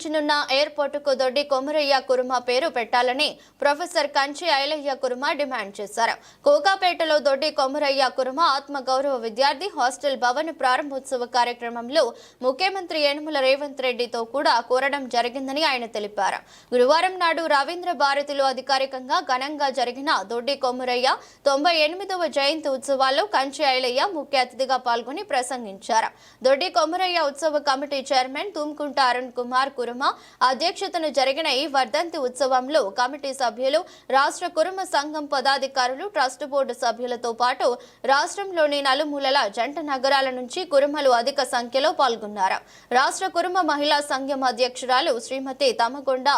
ప్రారంభించనున్న ఎయిర్పోర్టుకు దొడ్డి కొమరయ్య కురుమ పేరు పెట్టాలని ప్రొఫెసర్ కంచి ఐలయ్య కురుమ డిమాండ్ చేశారు. కోకాపేటలో దొడ్డి కొమరయ్య కురుమ ఆత్మగౌరవ విద్యార్థి హాస్టల్ భవన్ ప్రారంభోత్సవ కార్యక్రమంలో ముఖ్యమంత్రి యనుమల రేవంత్ రెడ్డితో కూడా కోరడం జరిగిందని ఆయన తెలిపారు. గురువారం నాడు రవీంద్ర భారతిలో అధికారికంగా ఘనంగా జరిగిన దొడ్డి కొమరయ్య తొంభై ఎనిమిదవ జయంతి ఉత్సవాల్లో కంచి ఐలయ్య ముఖ్య అతిథిగా పాల్గొని ప్రసంగించారు. దొడ్డి కొమరయ్య ఉత్సవ కమిటీ చైర్మన్ తుమ్కుంట అరుణ్ కుమార్ కురుమ. అధ్యక్షతన జరిగిన ఈ వర్ధంతి ఉత్సవంలో కమిటీ సభ్యులు రాష్ట్ర కురుమ సంఘం పదాధికారులు ట్రస్ట్ బోర్డు సభ్యులతో పాటు రాష్ట్రంలోని నలుమూలల జంట నగరాల నుంచి కురుమలు అధిక సంఖ్యలో పాల్గొన్నారు. రాష్ట్ర కురుమ మహిళా సంఘం అధ్యక్షురాలు శ్రీమతి తమగొండ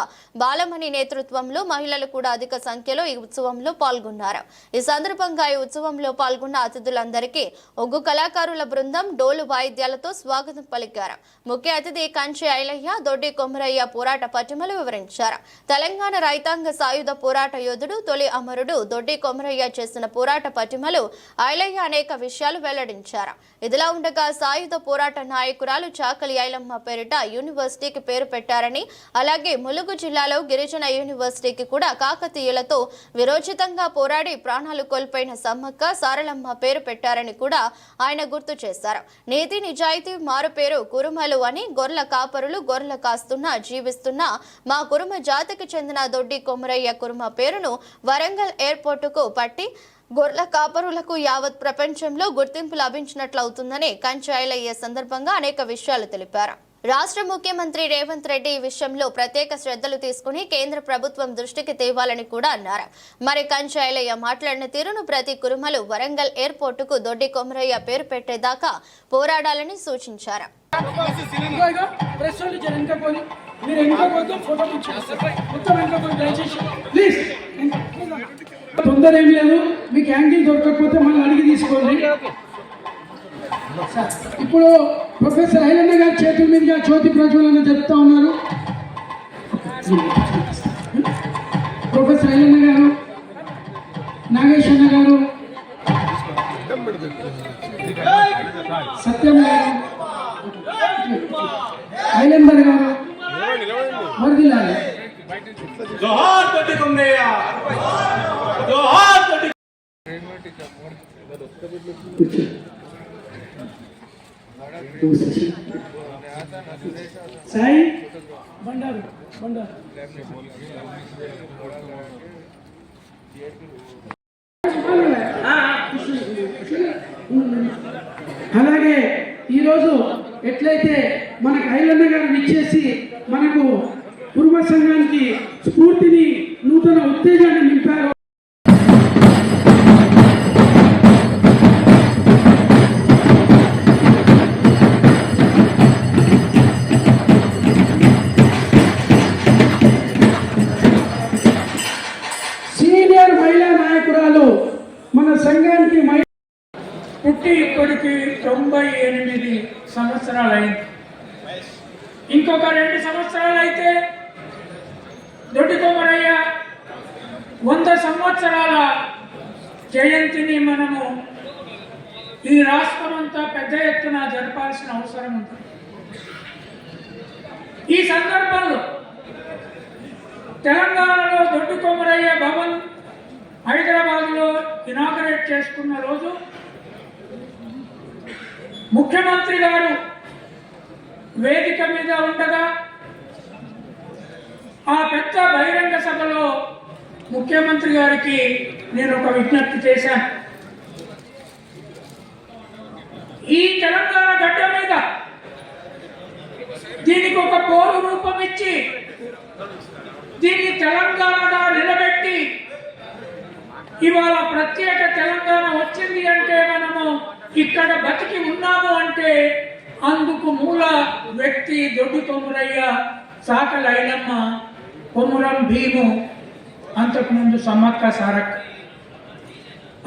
బాలమణి నేతృత్వంలో మహిళలు కూడా అధిక సంఖ్యలో ఈ ఉత్సవంలో పాల్గొన్నారు. ఈ సందర్భంగా ఈ ఉత్సవంలో పాల్గొన్న అతిథులందరికీ ఒగ్గు కళాకారుల బృందం డోలు వాయిద్యాలతో స్వాగతం పలికారు. ముఖ్య అతిథి కంచి ఐలయ్య దొడ్డి కొమరయ్య పోరాట పటిమలు వివరించారు. తెలంగాణ రైతాంగ సాయుధ పోరాట యోధుడు తొలి అమరుడు దొడ్డి కొమరయ్య చేసిన పోరాట పటిమలు ఐలయ్య అనేక విషయాలు వెల్లడించారు. ఇదిలా ఉండగా సాయుధ పోరాట నాయకురాలు చాకలి ఐలమ్మ పేరిట యూనివర్సిటీకి పేరు పెట్టారని అలాగే ములుగు జిల్లాలో గిరిజన యూనివర్సిటీకి కూడా కాకతీయులతో విరోచితంగా పోరాడి ప్రాణాలు కోల్పోయిన సమ్మక్క సారలమ్మ పేరు పెట్టారని కూడా ఆయన గుర్తు చేశారు. నీతి నిజాయితీ మారు పేరు కురుమలు అని గొర్రెల కాపరులు గొర్రెల రాస్తున్నా జీవిస్తున్న మా కురుమ జాతికి చెందిన దొడ్డి కొమరయ్య కురుమ పేరును వరంగల్ ఎయిర్పోర్టుకు పట్టి గొర్రెల కాపరులకు యావత్ ప్రపంచంలో గుర్తింపు లభించినట్లవుతుందని కంచాయిలయ్యే సందర్భంగా అనేక విషయాలు తెలిపారు. రాష్ట్ర ముఖ్యమంత్రి రేవంత్ రెడ్డి ఈ విషయంలో ప్రత్యేక శ్రద్ధలు తీసుకుని కేంద్ర ప్రభుత్వం దృష్టికి తేవాలని కూడా అన్నారు. మరి కంచాయలయ్య మాట్లాడిన తీరును ప్రతి కురుమలు వరంగల్ ఎయిర్పోర్టుకు దొడ్డి కొమరయ్య పేరు పెట్టేదాకా పోరాడాలని సూచించారు. తొందర ఏం లేదు. మీకు యాంగిల్ దొరకకపోతే మనం అడిగి తీసుకోండి. ఇప్పుడు ప్రొఫెసర్ ఐలన్న గారు చేతుల మీదుగా జ్యోతి ప్రజ్వలన జరుపుతా ఉన్నారు. ప్రొఫెసర్ హైలన్న గారు నాగేశ్వర గారు సత్యం గారు ఐలంబర్ గారు వర్దిల్లాలి జోహార్ తోటి జోహార్ తోటి సాయి బండారు బండారు. అలాగే ఈరోజు ఎట్లయితే మనకు ఐలన్న గారు ఇచ్చేసి మనకు కుటుంబ సంఘానికి స్ఫూర్తిని నూతన ఉత్తేజాన్ని నింపారు. తొంభై ఎనిమిది సంవత్సరాలు అయింది ఇంకొక రెండు సంవత్సరాలు అయితే దొడ్డి కొమరయ్య వంద సంవత్సరాల జయంతిని మనము ఈ రాష్ట్రం అంతా పెద్ద ఎత్తున జరపాల్సిన అవసరం ఉంది. ఈ సందర్భంలో తెలంగాణలో దొడ్డు కొమరయ్య భవన్ హైదరాబాద్లో ఇనాగరేట్ చేసుకున్న రోజు ముఖ్యమంత్రి గారు వేదిక మీద ఉండగా ఆ పెద్ద బహిరంగ సభలో ముఖ్యమంత్రి గారికి నేను ఒక విజ్ఞప్తి చేశాను. ఈ తెలంగాణ గడ్డ మీద దీనికి ఒక పోరు రూపం ఇచ్చి దీన్ని తెలంగాణగా నిలబెట్టి ఇవాళ ప్రత్యేక తెలంగాణ వచ్చింది అంటే ఇక్కడ బతికి ఉన్నాము అంటే అందుకు మూల వ్యక్తి దొడ్డి కొమురయ్య సాకల ఐలమ్మ కొమురం భీము అంతకుముందు సమ్మక్క సారక్క.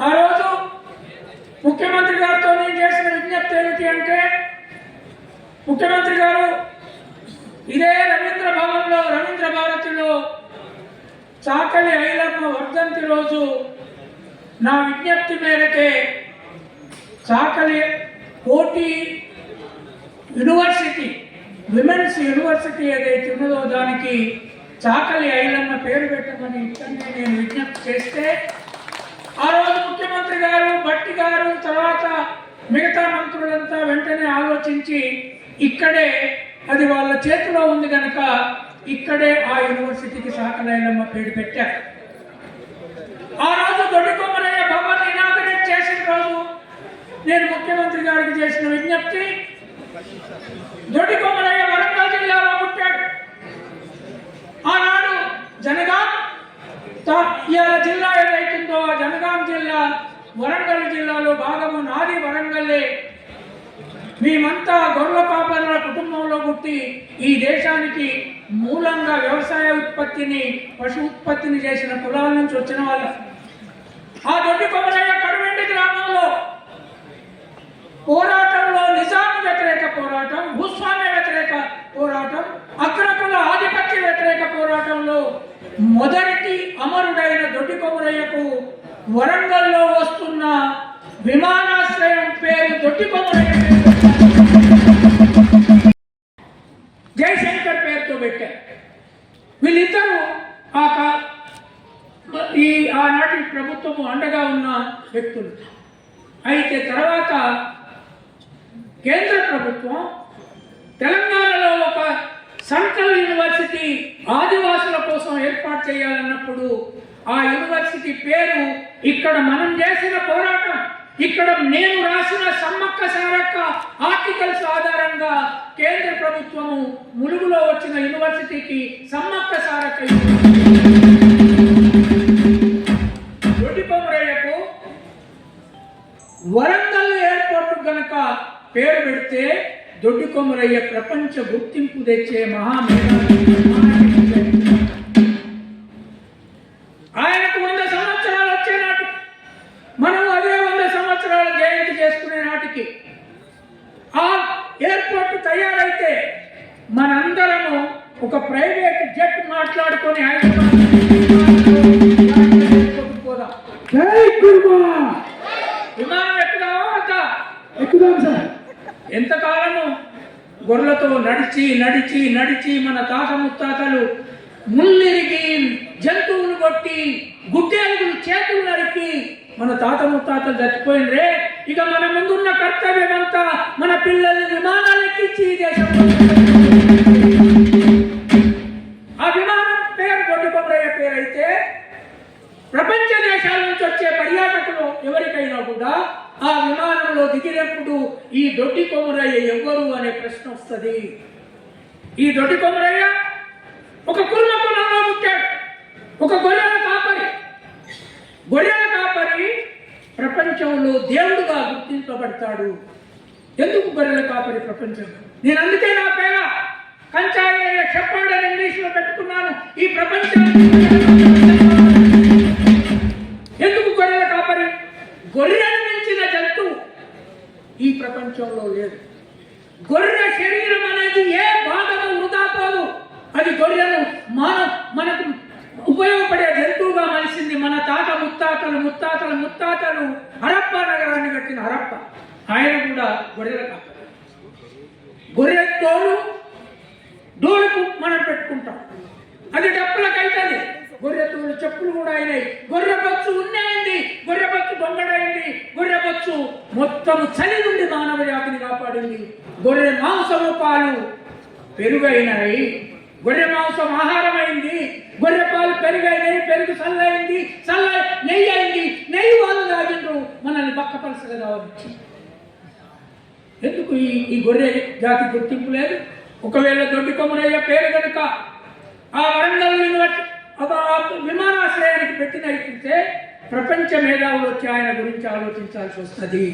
ఆ రోజు ముఖ్యమంత్రి గారితో నేను చేసిన విజ్ఞప్తి ఏమిటి అంటే ముఖ్యమంత్రి గారు ఇదే రవీంద్ర భవన్లో రవీంద్ర భారతిలో చాకలి ఐలమ్మ వర్ధంతి రోజు నా విజ్ఞప్తి మేరకే చాకలి కోటి యూనివర్సిటీ విమెన్స్ యూనివర్సిటీ ఏదైతే ఉన్నదో దానికి చాకలి ఐలన్న పేరు పెట్టమని ఇక్కడనే నేను విజ్ఞప్తి చేస్తే ఆ రోజు ముఖ్యమంత్రి గారు భట్టి గారు తర్వాత మిగతా మంత్రులంతా వెంటనే ఆలోచించి ఇక్కడే అది వాళ్ళ చేతిలో ఉంది కనుక ఇక్కడే ఆ యూనివర్సిటీకి సాకలైలమ్మ పేరు పెట్టారు. ఆ రోజు దొడ్డికొమ్మరయ్య భవన్ ఇనాగరేట్ చేసిన రోజు నేను ముఖ్యమంత్రి గారికి చేసిన విజ్ఞప్తి దొడికొమ్మలయ్య వరంగల్ జిల్లాలో పుట్టాడు. ఆనాడు జనగాం తా- జిల్లా ఏదైతుందో ఆ జనగాం జిల్లా వరంగల్ జిల్లాలో భాగము నాది వరంగల్లే. మేమంతా గొర్రెల పాపల కుటుంబంలో పుట్టి ఈ దేశానికి మూలంగా వ్యవసాయ ఉత్పత్తిని పశు ఉత్పత్తిని చేసిన కులాల నుంచి వచ్చిన వాళ్ళ. ఆ దొడ్డి కొమరయ్య పోరాటంలో నిజాం వ్యతిరేక పోరాటం భూస్వామ్య వ్యతిరేక పోరాటం అగ్రకుల ఆధిపత్య వ్యతిరేక పోరాటంలో మొదటి అమరుడైన దొడ్డి కొమరయ్యకు వరంగల్లో వస్తున్న విమానాశ్రయం పేరు దొడ్డి కొమరయ్య. జయశంకర్ పేరుతో పెట్టారు. వీళ్ళిద్దరూ ఆ ఈ ఆనాటి ప్రభుత్వము అండగా ఉన్న వ్యక్తులు. అయితే తర్వాత కేంద్ర ప్రభుత్వం తెలంగాణలో ఒక సెంట్రల్ యూనివర్సిటీ ఆదివాసుల కోసం ఏర్పాటు చేయాలన్నప్పుడు ఆ యూనివర్సిటీ పేరు ఇక్కడ మనం చేసిన పోరాటం. ఇక్కడ నేను రాసిన సమ్మక్క సారక్క ఆర్టికల్స్ ఆధారంగా కేంద్ర ప్రభుత్వము ములుగులో వచ్చిన యూనివర్సిటీకి సమ్మక్క సారక్క దొడ్డికొమరయ్యకు వరంగల్ ఎయిర్పోర్ట్ కనుక పేరు పెడితే దొడ్డి కొమరయ్య ప్రపంచ గుర్తింపు తెచ్చే మహామేధావి. నడిచి నడిచి నడిచి మన తాత ముత్తాతలు ముళ్ళిరిగి జంతువులు కొట్టి గుడ్డేలుగులు చేతులు నరికి మన తాత ముత్తాతలు చచ్చిపోయినరే. ఇక మన ముందున్న కర్తవ్యం అంతా మన పిల్లల్ని విమానాలు ఎక్కించి దేశంలో ఆ విమానం పేరు దొడ్డి పేరైతే పేరు అయితే ప్రపంచ దేశాల నుంచి వచ్చే పర్యాటకులు ఎవరికైనా కూడా ఆ విమానంలో దిగినప్పుడు ఈ దొడ్డి కొమురయ్య ఎవ్వరు అనే ప్రశ్న వస్తుంది. ఈ దొడ్డి కొమ్మరయ్య ఒక కుర్మ కులంలో పుట్టాడు ఒక గొర్రెల కాపరి. గొర్రెల కాపరి ప్రపంచంలో దేవుడుగా గుర్తింపబడతాడు. ఎందుకు గొర్రెల కాపరి ప్రపంచంలో నేను అందుకే నా పేర కంచాయ చెప్పండి అని ఇంగ్లీష్లో పెట్టుకున్నాను. ఈ ప్రపంచం ఎందుకు గొర్రెల కాపరి? గొర్రెను మించిన జంతువు ఈ ప్రపంచంలో లేదు. గొర్రె శరీరం అనేది ఏ బాధ పోదు అది గొర్రెను మన మనకు ఉపయోగపడే జంతువుగా మలిసింది మన తాత ముత్తాతలు ముత్తాతలు ముత్తాతలు హరప్ప నగరాన్ని కట్టిన హరప్ప. ఆయన కూడా గొర్రెల కాపరి. గొర్రె తోలు డోలుకు మనం పెట్టుకుంటాం. అది డప్పులకు అవుతుంది గొర్రె తోలు చెప్పులు కూడా అయినాయి. గొర్రె బొచ్చు ఉన్నాయండి. గొర్రె బొచ్చు దొంగడైంది. గొర్రె బొచ్చు మొత్తం చలి నుండి మానవ జాతిని కాపాడింది. గొర్రె మాంసము పెరుగైనవి పెరుగైనాయి. గొర్రె మాంసం ఆహారం అయింది గొర్రె పాలు పెరుగైనవి పెరుగు చల్లైంది చల్ల నెయ్యి అయింది. నెయ్యి వాళ్ళు తాగిండ్రు. మనల్ని పక్కపలసగా కావచ్చు ఎందుకు ఈ ఈ గొర్రె జాతి గుర్తింపు లేదు? ఒకవేళ దొడ్డి కొమ్మరయ్య పేరు కనుక ఆ వరంగల్ యూనివర్సిటీ విమానాశ్రయానికి పెట్టినట్లయితే ప్రపంచ మేధావులు వచ్చి ఆయన గురించి ఆలోచించాల్సి వస్తుంది.